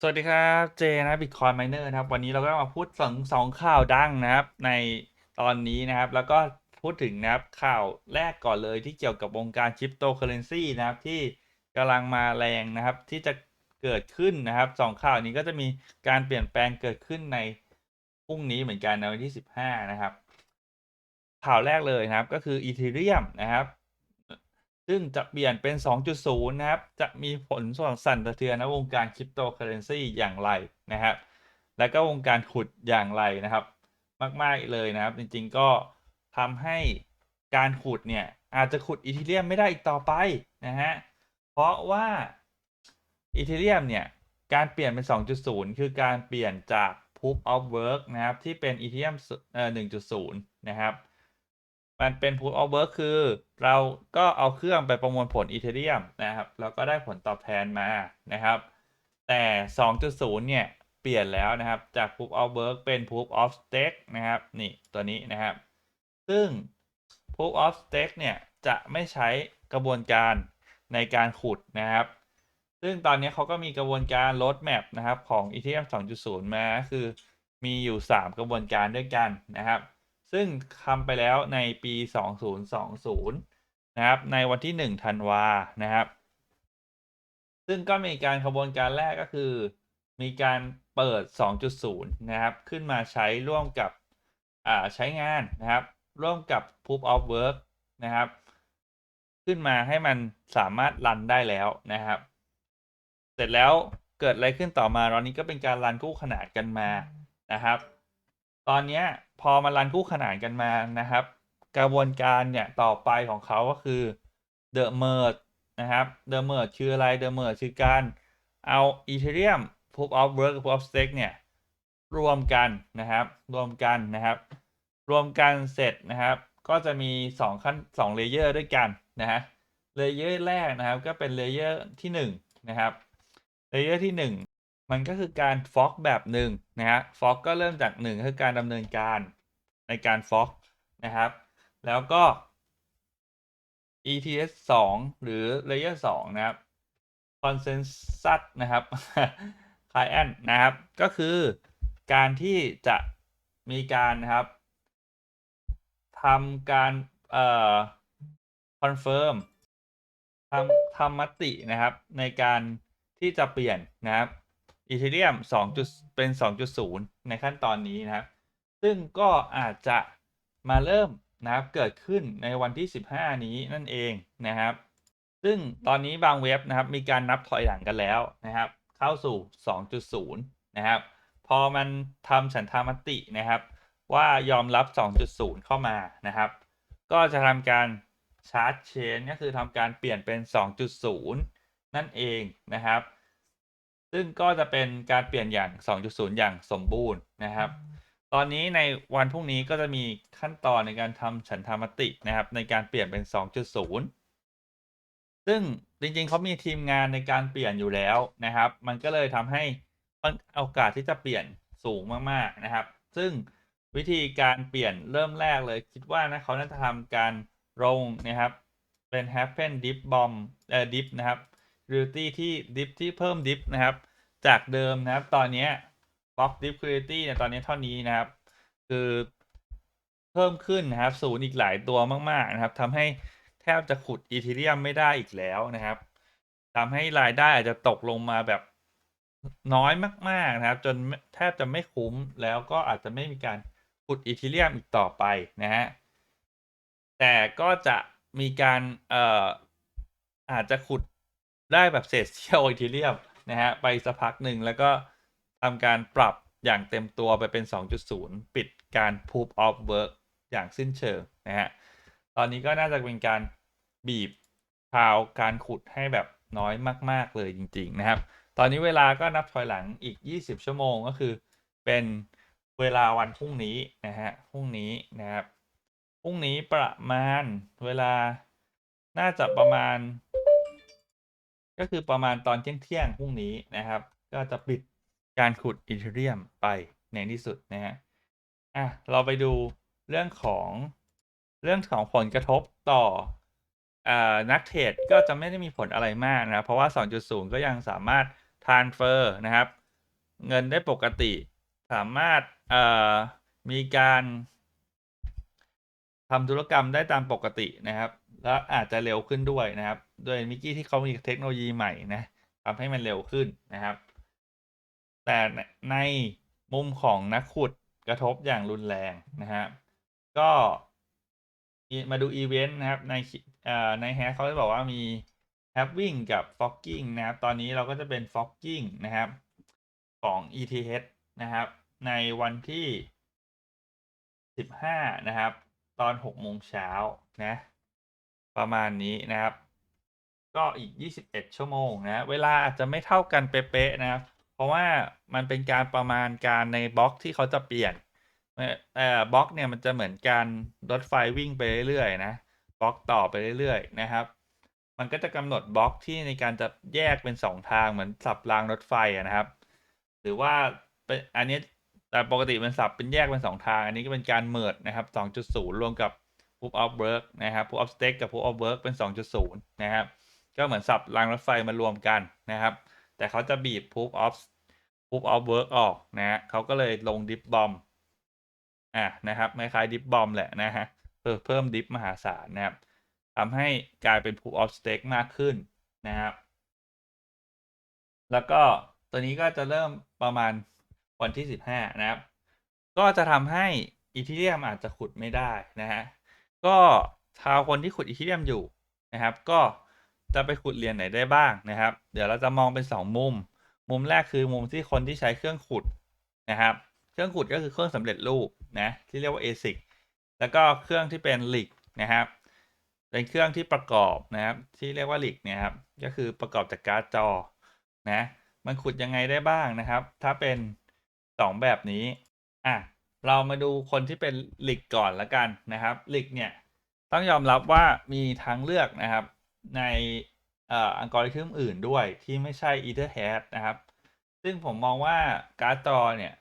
สวัสดีครับเจนะ Bitcoin Miner นะครับ วันนี้เราก็มาพูดสองสองข่าวดังนะครับ ในตอนนี้นะครับ แล้วก็พูดถึงนะครับข่าวแรกก่อนเลยที่เกี่ยวกับวงการคริปโตเคอเรนซีนะครับที่กำลังมาแรงนะครับ ที่จะเกิดขึ้นนะครับสองข่าวนี้ก็จะมีการเปลี่ยนแปลงเกิดขึ้นในพรุ่งนี้เหมือนกันในวันที่ 15 นะครับ ข่าวแรกเลยนะครับก็คืออีเทเรียมนะครับ ซึ่งจะเปลี่ยนเป็น 2.0 นะครับ จะมีผลส่วนสั่นสะเทือนในวงการคริปโตเคอเรนซีอย่างไรนะครับ และก็วงการขุดอย่างไรนะครับ มาก ๆ เลยนะครับ จริง ๆ ก็ทำให้การขุดเนี่ย อาจจะขุดอีเทเรียมไม่ได้อีกต่อไปนะฮะ เพราะว่าอีเทเรียมเนี่ย การเปลี่ยนเป็น 2.0 คือการเปลี่ยนจาก proof of work นะครับ ที่เป็นอีเทเรียมเอ่อ1.0 นะครับ มันเป็น proof of work คือ เราก็เอาเครื่องไปประมวลผลอีเทเรียมนะครับแล้วก็ได้ผลตอบแทนมานะครับ แต่ 2.0 เนี่ย เปลี่ยนแล้วนะครับ จาก proof of work เป็น proof of stake นะครับ นี่ตัวนี้นะครับ ซึ่ง proof of stake เนี่ยจะไม่ใช้กระบวนการในการขุดนะครับ ซึ่งตอนนี้เขาก็มีกระบวนการ roadmap นะครับของ Ethereum 2.0 มา คือมีอยู่ 3 กระบวนการด้วยกันนะครับ ซึ่งทำไปแล้วในปี 2020 นะครับ ในวันที่ 1 ธันวานะครับ ซึ่งก็มีการกระบวนการแรกก็คือ มีการเปิด 2.0 นะครับ ขึ้นมาใช้ร่วมกับใช้งานนะครับ ร่วมกับ proof of work นะครับ ขึ้นมาให้มันสามารถรันได้แล้วนะครับ เสร็จแล้วเกิดอะไรขึ้นต่อมาตอนนี้ก็เป็นการรันคู่ขนานกันมานะครับ ตอนนี้ พอมารันคู่ขนานกันมานะครับ กระบวนการเนี่ยต่อไปของเขาก็คือ the merge นะครับ the merge คืออะไร the merge คือการเอา ethereum proof of work proof of stake เนี่ยรวมกันนะครับ รวมกันนะครับ รวมกันเสร็จนะครับ ก็จะมี 2 ขั้น2เลเยอร์ด้วยกันนะฮะเลเยอร์แรกนะครับก็เป็นเลเยอร์ที่1นะครับเลเยอร์ที่ 1 มันก็คือการฟอกแบบหนึ่งนะฮะฟอกก็เริ่มจาก1คือการดำเนินการในการฟอกนะครับ แล้วก็ ETS 2 หรือ Layer 2 นะครับ Consensus นะครับ Client นะครับ ก็คือการที่จะมีการนะครับทำการเอ่อ confirm ทำทำมตินะครับในการที่จะเปลี่ยนนะครับ Ethereum 2จุดเป็น 2.0 ในขั้นตอนนี้นะครับ ซึ่งก็อาจจะมาเริ่มนะครับเกิดขึ้นในวันที่ 15 นี้นั่นเองนะครับ ซึ่งตอนนี้บางเว็บนะครับมีการนับถอยหลังกันแล้วนะครับ เข้าสู่ 2.0 นะครับ พอมันทำฉันทามตินะครับ ว่ายอมรับ 2.0 เข้ามานะครับ ก็จะทำการชาร์จเชนก็คือทำการเปลี่ยนเป็น 2.0 นั่นเองนะครับ ซึ่งก็จะเป็นการเปลี่ยนอย่าง 2.0 อย่างสมบูรณ์นะครับ ตอนนี้ในวันพรุ่งนี้ก็จะมีขั้นตอนในการทำฉันทามตินะครับ ในการเปลี่ยนเป็น 2.0 ซึ่งจริงๆเขามีทีมงานในการเปลี่ยนอยู่แล้วนะครับ มันก็เลยทำให้โอกาสที่จะเปลี่ยนสูงมากๆนะครับ ซึ่งวิธีการเปลี่ยนเริ่มแรกเลย คิดว่านะเขาน่าจะทำการลงนะครับ เป็น happen dip bomb เอ่อ dip นะครับ reality ที่ dip ที่เพิ่ม dip นะครับ จากเดิมนะครับ ตอนนี้ block dip reality เนี่ยตอนนี้เท่านี้นะครับ คือเพิ่มขึ้นนะครับศูนย์อีกหลายตัวมาก ๆ นะครับทำให้แทบจะขุดอีเทเรียมไม่ได้อีกแล้วนะครับทำให้รายได้อาจจะตกลงมาแบบน้อยมาก ๆ นะครับ จนแทบจะไม่คุ้มแล้วก็อาจจะไม่มีการขุดอีเทเรียมอีกต่อไปนะฮะแต่ก็จะมีการเอ่ออาจจะขุดได้แบบเศษเสี้ยวอีเทเรียม นะฮะไปสักพักหนึ่งแล้วก็ทำการปรับอย่างเต็มตัวไปเป็น 2.0 ปิดการ proof of work อย่างสิ้นเชิงนะฮะ ตอนนี้ก็น่าจะเป็นการบีบชาวการขุดให้แบบน้อยมาก ๆ เลยจริง ๆ นะครับ ตอนนี้เวลาก็นับถอยหลังอีก 20 ชั่วโมงก็คือเป็นเวลาวันพรุ่งนี้นะฮะ พรุ่งนี้นะครับ พรุ่งนี้ประมาณเวลาน่าจะประมาณ ก็คือประมาณตอนเที่ยงๆพรุ่งนี้นะครับ ก็จะปิดการขุดอีเทเรียมไปในที่สุดนะฮะอะเราไปดูเรื่องของเรื่องของผลกระทบต่ออนักเทรดก็จะไม่ได้มีผลอะไรมากนะเพราะว่า 2.0 ก็ยังสามารถ transfer นะครับ เงินได้ปกติ สามารถอ่อมีการทำธุรกรรมได้ตามปกตินะครับ แล้วอาจจะเร็วขึ้นด้วยนะครับ โดยมิกกี้ที่เขามีเทคโนโลยีใหม่นะทำให้มันเร็วขึ้นนะครับ แต่ในมุมของนักขุดกระทบอย่างรุนแรงนะฮะก็มาดูอีเวนต์นะครับ ในในแฮชเขาจะบอกว่ามีแฮปวิ่งกับฟ็อกกิ้งนะครับ ตอนนี้เราก็จะเป็นฟ็อกกิ้งนะครับ ของ ETH นะครับ ในวันที่ 15 นะครับ ตอน 6 โมงเช้านะ ประมาณนี้นะครับ ก็อีก 21 ชั่วโมงนะ เวลาอาจจะไม่เท่ากันเป๊ะๆนะครับเพราะว่ามันเป็นการประมาณการในบล็อกที่เขาจะเปลี่ยนเอ่อบล็อกเนี่ยมันจะเหมือนการรถไฟวิ่งไปเรื่อยๆนะบล็อกต่อไปเรื่อยๆนะครับ มันก็จะกำหนดบล็อกที่ในการจะแยกเป็น 2 ทางเหมือนสับรางรถไฟนะครับ หรือว่าเป็นอันนี้แต่ปกติมันสับเป็นแยกเป็น 2 ทาง อันนี้ก็เป็นการเมิดนะครับ2.0 รวมกับ proof of work นะครับ proof of stake กับ proof of work เป็น 2.0 นะครับ ก็เหมือนสับรางรถไฟมารวมกันนะครับ แต่เขาจะบีบ proof of proof of work ออกนะฮะเขาก็เลยลง dip bomb อะนะครับคล้ายๆ dip bomb แหละนะฮะเพิ่มเพิ่ม dip มหาศาลนะครับทำให้กลายเป็น proof of stake มากขึ้นนะครับ แล้วก็ตัวนี้ก็จะเริ่มประมาณวันที่ 15 นะครับ ก็จะทำให้อีทีเรียมอาจจะขุดไม่ได้นะฮะ ก็ชาวคนที่ขุดอีทีเรียมอยู่นะครับ ก็ จะไปขุดเหรียญไหนได้บ้างนะครับ เดี๋ยวเราจะมองเป็น 2 มุม มุมแรกคือมุมที่คนที่ใช้เครื่องขุดนะครับ เครื่องขุดก็คือเครื่องสำเร็จรูปนะที่เรียกว่า ASIC แล้วก็เครื่องที่เป็นลิกนะครับเป็นเครื่องที่ประกอบนะครับที่เรียกว่าลิกเนี่ยครับ ก็คือประกอบจากการ์ดจอนะมันขุดยังไงได้บ้างนะครับ ถ้าเป็น 2 แบบนี้อะเรามาดูคนที่เป็นลิกก่อนละกันนะครับลิกเนี่ยต้องยอมรับว่ามีทางเลือกนะครับ ในอัลกอริทึมอื่นด้วยที่ไม่ใช่ Etherhash นะครับ ซึ่งผมมองว่าการ์ดจอเนี่ย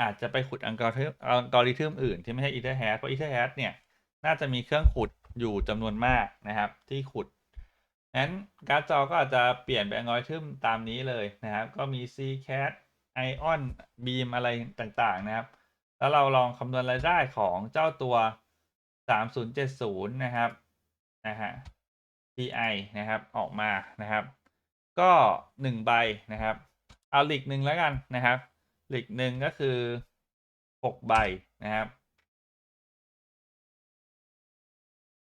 อาจจะไปขุดอัลกอริทึมอัลกอริทึมอื่นที่ไม่ใช่ Etherhash เพราะ Etherhash เนี่ยน่าจะมีเครื่องขุดอยู่จำนวนมากนะครับ ที่ขุดนั้นการ์ดจอก็อาจจะเปลี่ยนไปอัลกอริทึมตามนี้เลยนะครับ ก็มี Ccat Ion Beam อะไรต่างๆนะครับ แล้วเราลองคำนวณรายได้ของเจ้าตัว 3070 นะครับนะฮะ TI นะครับออกมานะครับ ก็ 1 ใบนะครับ เอาหลีกหนึ่งแล้วกันนะครับหลีกหนึ่งก็คือ 6 ใบนะครับ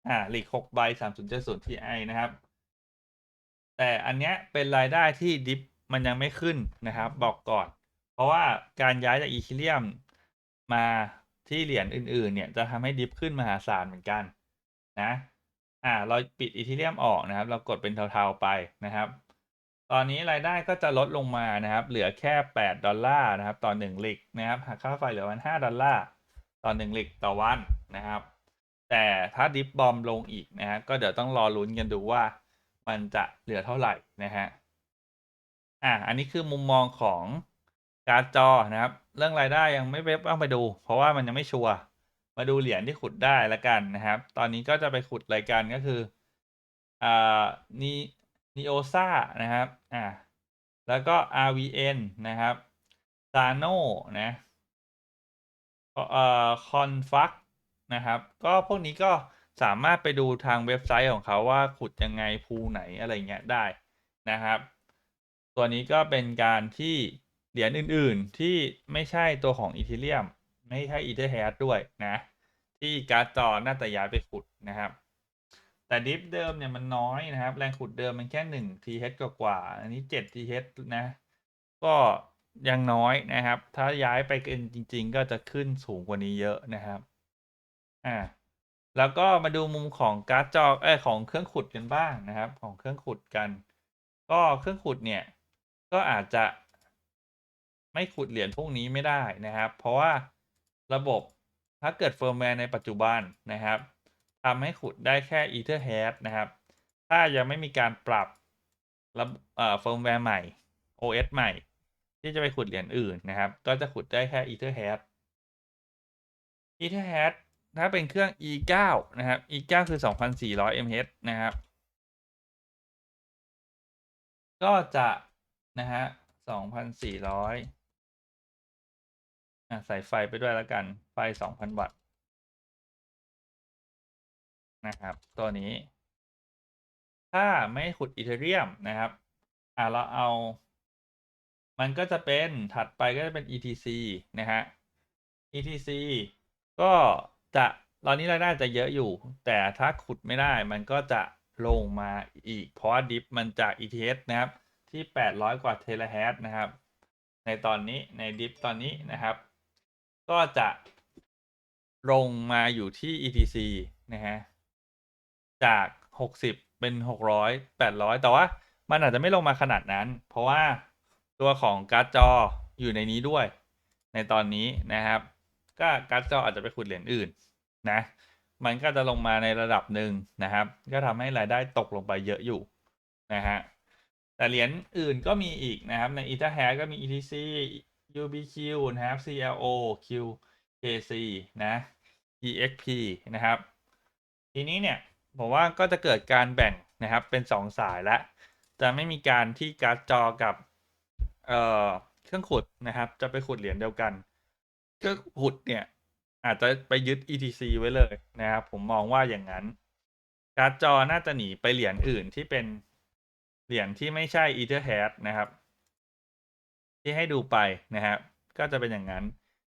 อ่าหลีก6ใบ3070 Ti นะครับ แต่อันเนี้ยเป็นรายได้ที่ดิฟมันยังไม่ขึ้นนะครับ บอกก่อน เพราะว่าการย้ายจากอีคิเลียมมาที่เหรียญอื่น ๆ เนี่ย จะทำให้ดิฟขึ้นมหาศาลเหมือนกันนะ อ่า เราปิดอีทีเรียมออกนะครับ เรากดเป็นเทาๆไปนะครับ ตอนนี้รายได้ก็จะลดลงมานะครับ เหลือแค่ 8 ดอลลาร์นะครับ ต่อ1ลิกนะครับหักค่าไฟเหลือวัน5ดอลลาร์ต่อ1ลิกต่อวันนะครับ แต่ถ้าดิฟบอมลงอีกนะฮะก็เดี๋ยวต้องรอลุ้นกันดูว่ามันจะเหลือเท่าไหร่นะฮะอ่าอันนี้คือมุมมองของการ์ดจอนะครับ เรื่องรายได้ยังไม่เว็บต้องไปดู เพราะว่ามันยังไม่ชัวร์ มาดูเหรียญที่ขุดได้แล้วกันนะครับ ตอนนี้ก็จะไปขุดรายการก็คืออ่านีนีโอซ่านะครับอ่าแล้วก็ RVN นะครับซาโนนะเอ่อคอนฟักนะครับ ก็พวกนี้ก็สามารถไปดูทางเว็บไซต์ของเขาว่าขุดยังไงภูไหนอะไรเงี้ยได้นะครับ ตัวนี้ก็เป็นการที่เหรียญอื่นๆที่ไม่ใช่ตัวของอีเทเรียม ไม่ใช่อีเทเฮดด้วยนะ ที่การ์ดจอน่าจะย้ายไปขุดนะครับ แต่ดิฟเดิมเนี่ยมันน้อยนะครับ แรงขุดเดิมมันแค่หนึ่ง TH กว่า อันนี้เจ็ด TH นะ ก็ยังน้อยนะครับ ถ้าย้ายไปกันจริง ๆ ก็จะขึ้นสูงกว่านี้เยอะนะครับ อ่า แล้วก็มาดูมุมของการ์ดจอเอ้ของเครื่องขุดกันบ้างนะครับ ของเครื่องขุดกัน ก็เครื่องขุดเนี่ย ก็อาจจะไม่ขุดเหรียญพวกนี้ไม่ได้นะครับ เพราะว่า ระบบถ้าเกิดเฟิร์มแวร์ในปัจจุบันนะครับทำให้ขุดได้แค่ Etherhash นะครับ ถ้ายังไม่มีการปรับระเอ่อเฟิร์มแวร์ใหม่ OS ใหม่ ที่จะไปขุดเหรียญอื่นนะครับ ก็จะขุดได้แค่ Etherhash Etherhash ถ้าเป็นเครื่อง E9 นะครับ E9 คือ 2,400 mH นะครับ ก็จะนะฮะ2,400 อะใส่ไฟไปด้วยแล้วกัน ไฟสองพันวัตต์นะครับ ตัวนี้ ถ้าไม่ขุดอีเทเรียมนะครับ อ่าเราเอา มันก็จะเป็นถัดไปก็จะเป็น ETC นะฮะ ETC ก็จะตอนนี้รายได้จะเยอะอยู่ แต่ถ้าขุดไม่ได้มันก็จะลงมาอีก เพราะดิฟมันจาก ETH นะครับ ที่ 800 กว่าเทราแฮร์นะครับ ในตอนนี้ในดิฟตอนนี้นะครับ ก็จะลงมาอยู่ที่ ETC นะฮะ จาก 60 เป็น 600 800 แต่ว่ามันอาจจะไม่ลงมาขนาดนั้น เพราะว่าตัวของการ์ดจออยู่ในนี้ด้วย ในตอนนี้นะครับ ก็การ์ดจออาจจะไปขุดเหรียญอื่นนะ มันก็จะลงมาในระดับหนึ่งนะครับ ก็ทำให้รายได้ตกลงไปเยอะอยู่นะฮะ แต่เหรียญอื่นก็มีอีกนะครับ ใน e t h e r h ก็มี ETC UBQ นะครับ CLO QKC นะ EXP นะครับ ทีนี้เนี่ยผมว่าก็จะเกิดการแบ่งนะครับเป็น 2 สายละจะไม่มีการที่การ์ดจอกับเอ่อเครื่องขุดนะครับ จะไปขุดเหรียญเดียวกันเครื่องขุดเนี่ย อาจจะไปยึด ETC ไว้เลยนะครับ ผมมองว่าอย่างนั้น การ์ดจอน่าจะหนีไปเหรียญอื่นที่เป็นเหรียญที่ไม่ใช่ Etherhad นะครับ ที่ให้ดูไปนะครับก็จะเป็นอย่างนั้น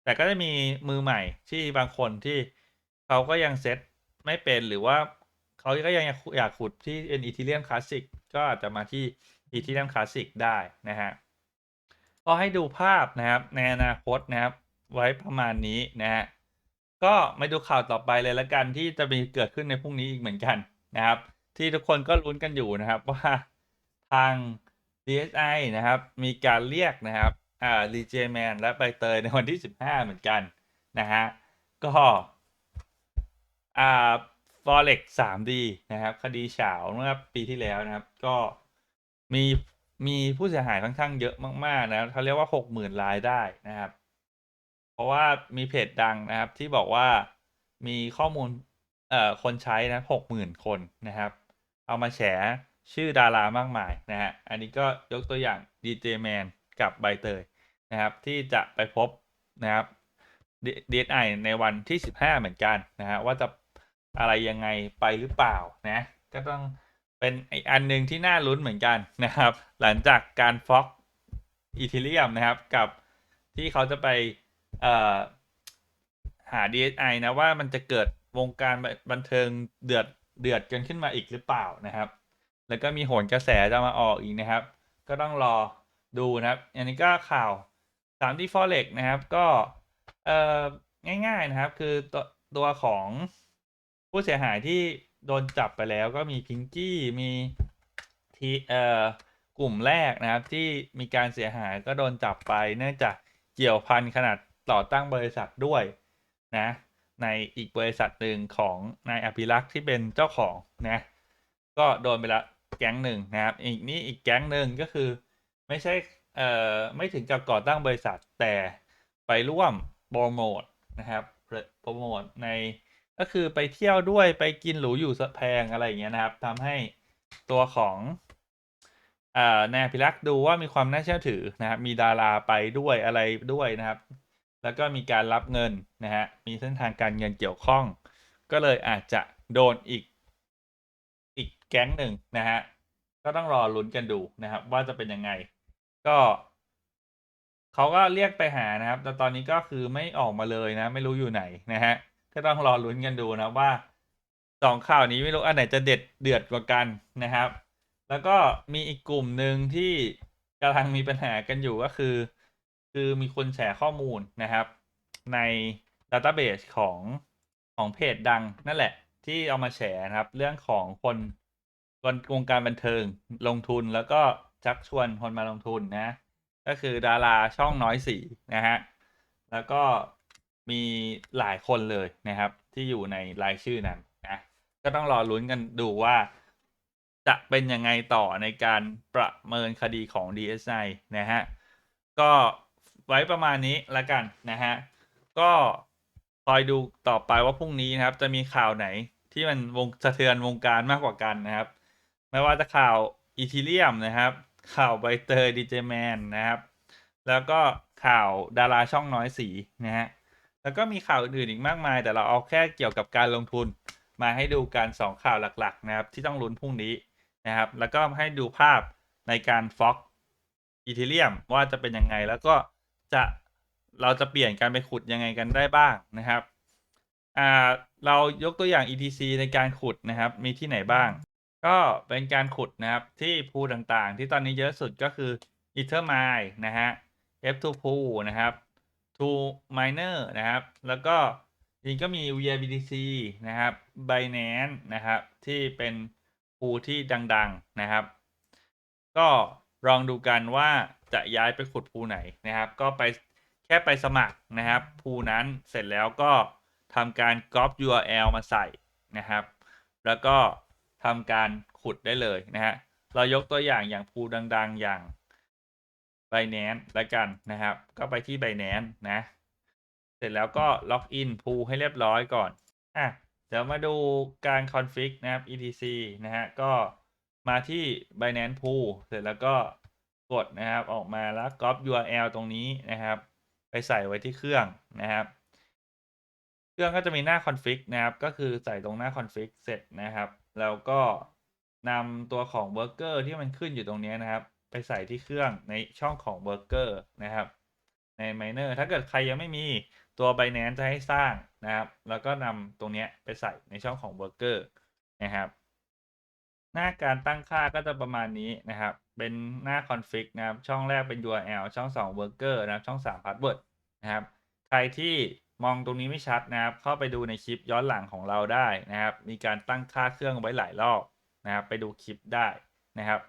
แต่ก็จะมีมือใหม่ที่บางคนที่เขาก็ยังเซตไม่เป็นหรือว่าเขาก็ยังอยากขุดที่เป็น Ethereum Classic ก็อาจจะมาที่ Ethereum Classic ได้นะฮะก็ให้ดูภาพนะครับในอนาคตนะครับ ไว้ประมาณนี้นะฮะก็มาดูข่าวต่อไปเลยละกันที่จะมีเกิดขึ้นในพรุ่งนี้อีกเหมือนกันนะครับ ที่ทุกคนก็ลุ้นกันอยู่นะครับว่าทาง DSI นะครับ มีการเรียกนะครับอ่า d j Man และใบเตยในวันที่ 15 เหมือนกันนะฮะ ก็อ่า Forex 3D นะครับ คดีเฉาเมื่อปีที่แล้วนะครับ ก็มีมีผู้เสียหายค่อนข้างเยอะมาก ๆ นะครับเขาเรียกว่า 60,000รายได้นะครับ เพราะว่ามีเพจดังนะครับที่บอกว่ามีข้อมูลเอ่อคนใช้นะ 60,000 คนนะครับ เอามาแฉ ชื่อดารามากมายนะฮะ อันนี้ก็ยกตัวอย่าง DJ Man กับใบเตยนะครับ ที่จะไปพบนะครับ DSI ในวันที่ 15 เหมือนกันนะฮะ ว่าจะอะไรยังไงไปหรือเปล่านะ ก็ต้องเป็นอีกอันหนึ่งที่น่าลุ้นเหมือนกันนะครับ หลังจากการฟอกอีทิเลียมนะครับกับที่เขาจะไปหา DSI นะว่ามันจะเกิดวงการบันเทิงเดือดเดือดกันขึ้นมาอีกหรือเปล่านะครับ แล้วก็มีโหนกระแสจะมาออกอีกนะครับ ก็ต้องรอดูนะครับ อันนี้ก็ข่าวสามที่ Forex นะครับ ก็เอ่อง่ายๆนะครับ คือตัวตัวของผู้เสียหายที่โดนจับไปแล้วก็มีพิงกี้มีทีเอ่อกลุ่มแรกนะครับ ที่มีการเสียหายก็โดนจับไป เนื่องจากเกี่ยวพันขนาดต่อตั้งบริษัทด้วยนะในอีกบริษัทหนึ่งของนายอภิรักษ์ที่เป็นเจ้าของนะก็โดนไปละ แก๊งหนึ่งนะครับ อีกนี้อีกแก๊งหนึ่งก็คือ ไม่ใช่เอ่อไม่ถึงกับก่อตั้งบริษัทแต่ไปร่วมโปรโมทนะครับโปรโมทในก็คือไปเที่ยวด้วยไปกินหรูอยู่แพงอะไรอย่างเงี้ยนะครับทำให้ตัวของอ่านายพิรักษ์ดูว่ามีความน่าเชื่อถือนะครับ มีดาราไปด้วยอะไรด้วยนะครับ แล้วก็มีการรับเงินนะฮะ มีเส้นทางการเงินเกี่ยวข้อง ก็เลยอาจจะโดนอีก แก๊งหนึ่งนะฮะก็ต้องรอลุ้นกันดูนะครับ ว่าจะเป็นยังไง ก็เขาก็เรียกไปหานะครับ แต่ตอนนี้ก็คือไม่ออกมาเลยนะ ไม่รู้อยู่ไหนนะฮะก็ต้องรอลุ้นกันดูนะว่าสองข่าวนี้ไม่รู้อันไหนจะเด็ดเดือดกว่ากันนะครับ แล้วก็มีอีกกลุ่มหนึ่งที่กำลังมีปัญหากันอยู่ก็คือ คือมีคนแชร์ข้อมูลนะครับ ในดัตต้าเบสของของเพจดังนั่นแหละ ที่เอามาแชร์นะครับ เรื่องของคนคน วงการบันเทิงลงทุนแล้วก็ชักชวนคนมาลงทุนนะ ก็คือดาราช่องน้อยสีนะฮะ แล้วก็มีหลายคนเลยนะครับ ที่อยู่ในรายชื่อนั้นนะก็ต้องรอลุ้นกันดูว่า จะเป็นยังไงต่อในการประเมินคดีของ DSI นะฮะ ก็ไว้ประมาณนี้แล้วกันนะฮะ ก็คอยดูต่อไปว่าพรุ่งนี้นะครับ จะมีข่าวไหนที่มันวงสะเทือนวงการมากกว่ากันนะครับ ไม่ว่าจะข่าวอีทีเรียมนะครับ ข่าวใบเตยดีเจแมนนะครับ แล้วก็ข่าวดาราช่องน้อยสีนะฮะแล้วก็มีข่าวอื่นอีกมากมาย แต่เราเอาแค่เกี่ยวกับการลงทุนมาให้ดูกันสองข่าวหลัก ๆ นะครับ ที่ต้องลุ้นพรุ่งนี้นะครับ แล้วก็ให้ดูภาพในการฟ็อกอีเทเรียมว่าจะเป็นยังไงแล้วก็จะเราจะเปลี่ยนการไปขุดยังไงกันได้บ้างนะครับ อ่า เรายกตัวอย่าง ETC ในการขุดนะครับ มีที่ไหนบ้าง ก็เป็นการขุดนะครับที่พูต่างๆ ที่ตอนนี้เยอะสุดก็คือ Ethermine นะฮะ F2 Pool นะครับ To Miner นะครับ แล้วก็จริงก็มี VIBTC นะครับ Binance นะครับ ที่เป็นพูที่ดังๆนะครับ ก็ลองดูกันว่าจะย้ายไปขุดพูไหนนะครับ ก็ไปแค่ไปสมัครนะครับพูนั้นเสร็จแล้วก็ทำการ copy URL มาใส่นะครับ แล้วก็ ทำการขุดได้เลยนะฮะเรายกตัวอย่างอย่างพูดัง ๆ อย่าง Binance แล้วกันนะครับ ก็ไปที่ Binance นะ เสร็จแล้วก็ล็อกอินพูให้เรียบร้อยก่อนอะเดี๋ยวมาดูการ config นะครับ etc นะฮะก็มาที่ Binance Pool เสร็จแล้วก็กดนะครับออกมาแล้ว copy URL ตรงนี้นะครับ ไปใส่ไว้ที่เครื่องนะครับ เครื่องก็จะมีหน้า config นะครับ ก็คือใส่ตรงหน้า config เสร็จนะครับ แล้วก็นำตัวของ worker ที่มันขึ้นอยู่ตรงนี้นะครับ ไปใส่ที่เครื่องในช่องของ worker นะครับใน miner ถ้าเกิดใครยังไม่มีตัว Binance จะให้สร้างนะครับ แล้วก็นำตรงนี้ไปใส่ในช่องของ worker นะครับ หน้าการตั้งค่าก็จะประมาณนี้นะครับ เป็นหน้า config นะครับ ช่องแรกเป็น URL ช่อง 2 worker นะครับ ช่อง 3 password นะครับ ใครที่ มองตรงนี้ไม่ชัดนะครับ เข้าไปดูในคลิปย้อนหลังของเราได้นะครับ มีการตั้งค่าเครื่องไว้หลายรอบนะครับ ไปดูคลิปได้นะครับ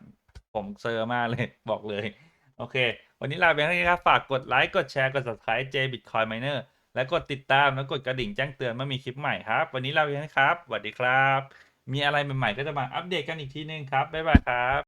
ผมเซอร์มากเลยบอกเลย โอเค วันนี้ลาไปเท่านี้ครับ ฝากกดไลค์ กดแชร์ กด subscribe J Bitcoin Miner และกดติดตามแล้วกดกระดิ่งแจ้งเตือนเมื่อมีคลิปใหม่ครับ วันนี้ลาไปเท่านี้ครับสวัสดีครับ มีอะไรใหม่ๆก็จะมาอัปเดตกันอีกทีนึงครับบ๊ายบายครับ